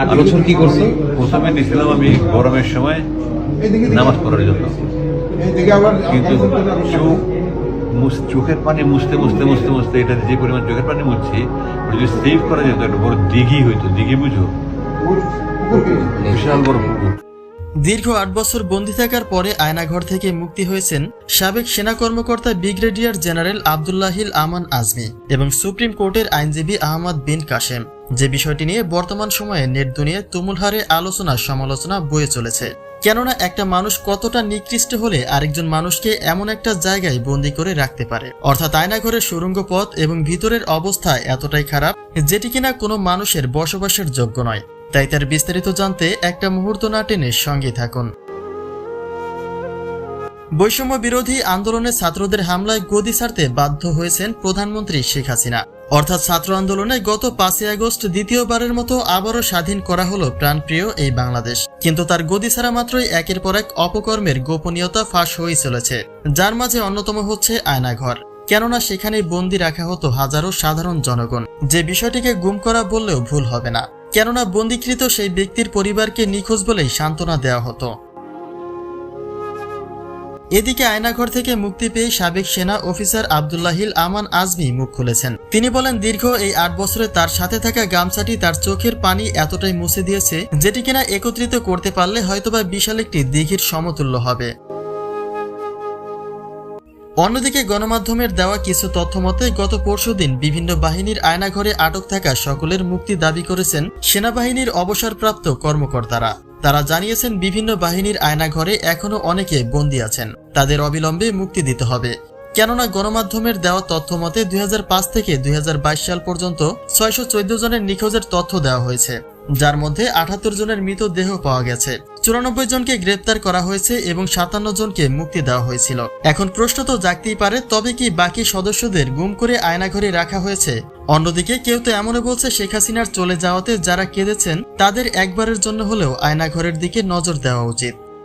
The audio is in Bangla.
আট বছর কি করছ? প্রথমে নিয়েছিলাম আমি গরমের সময় নামাজ পড়ার জন্য। কিন্তু চোখ চোখের পানি মুছতে মুছতে মুছতে মুছতে এটা যে পরিমাণ চোখের পানি মুছছি ওটা যদি সেভ করা যেত একটা বড় দিঘি হইতো। দিঘি বুঝো? বিশাল বড় পুকুর। দীর্ঘ আট বছর বন্দি থাকার পরে আয়নাঘর থেকে মুক্তি হয়েছেন সাবেক সেনা কর্মকর্তা ব্রিগেডিয়ার জেনারেল আবদুল্লাহিল আমান আজমি এবং সুপ্রিম কোর্টের আইনজীবী আহমদ বিন কাশেম। যে বিষয়টি নিয়ে বর্তমান সময়ে নেট দুনিয়ায় তুমুল হারে আলোচনা সমালোচনা বয়ে চলেছে। কেননা একটা মানুষ কতটা নিকৃষ্ট হলে আরেকজন মানুষকে এমন একটা জায়গায় বন্দি করে রাখতে পারে। অর্থাৎ আয়নাঘরের সুরঙ্গ পথ এবং ভিতরের অবস্থা এতটাই খারাপ যেটি কিনা কোনো মানুষের বসবাসের যোগ্য নয়। তাই তার বিস্তারিত জানতে একটা মুহূর্ত না টেনে সঙ্গে থাকুন। বৈষম্য বিরোধী আন্দোলনে ছাত্রদের হামলায় গদি ছাড়তে বাধ্য হয়েছেন প্রধানমন্ত্রী শেখ হাসিনা। অর্থাৎ ছাত্র আন্দোলনে গত পাঁচই আগস্ট দ্বিতীয়বারের মতো আবারও স্বাধীন করা হলো প্রাণপ্রিয় এই বাংলাদেশ। কিন্তু তার গদি ছাড়া মাত্রই একের পর এক অপকর্মের গোপনীয়তা ফাঁস হয়ে চলেছে, যার মাঝে অন্যতম হচ্ছে আয়নাঘর। কেননা সেখানে বন্দি রাখা হতো হাজারো সাধারণ জনগণ। যে বিষয়টিকে গুম করা বললেও ভুল হবে না। কেননা বন্দীকৃত সেই ব্যক্তির পরিবারকে নিখোঁজ বলেই সান্ত্বনা দেওয়া হতো। এদিকে আয়নাঘর থেকে মুক্তি পেয়ে সাবেক সেনা অফিসার আবদুল্লাহিল আমান আজমি মুখ খুলেছেন। তিনি বলেন, দীর্ঘ এই আট বছরে তার সাথে থাকা গামছাটি তার চোখের পানি এতটাই মুছে দিয়েছে যেটি কিনা একত্রিত করতে পারলে হয়তোবা বিশাল একটি দিঘির সমতুল্য হবে। অন্যদিকে গণমাধ্যমের দেওয়া কিছু তথ্য মতে, গত পরশুদিন বিভিন্ন বাহিনীর আয়নাঘরে আটক থাকা সকলের মুক্তি দাবি করেছেন সেনাবাহিনীর অবসরপ্রাপ্ত কর্মকর্তারা। তারা জানিয়েছেন বিভিন্ন বাহিনীর আয়নাঘরে এখনও অনেকে বন্দী আছেন। তাদের অবিলম্বে মুক্তি দিতে হবে। কেননা গণমাধ্যমের দেওয়া তথ্য মতে দুই থেকে দুই হাজার বাইশ সাল পর্যন্ত ছয়শো চোদ্দ জনের নিখোঁজের তথ্য দেওয়া হয়েছে। যার মধ্যে আঠাত্তর জনের মৃতদেহ পাওয়া গেছে। চুরানব্বই জনকে গ্রেপ্তার করা হয়েছে এবং সাতান্ন জনকে মুক্তি দেওয়া হয়েছিল। এখন প্রশ্ন তো জাগতেই পারে, তবে কি বাকি সদস্যদের গুম করে আয়নাঘরে রাখা হয়েছে? অন্যদিকে কেউ তো এমনও বলছে, শেখ হাসিনার চলে যাওয়াতে যারা কেঁদেছেন, তাদের একবারের জন্য হলেও আয়নাঘরের দিকে নজর দেওয়া উচিত।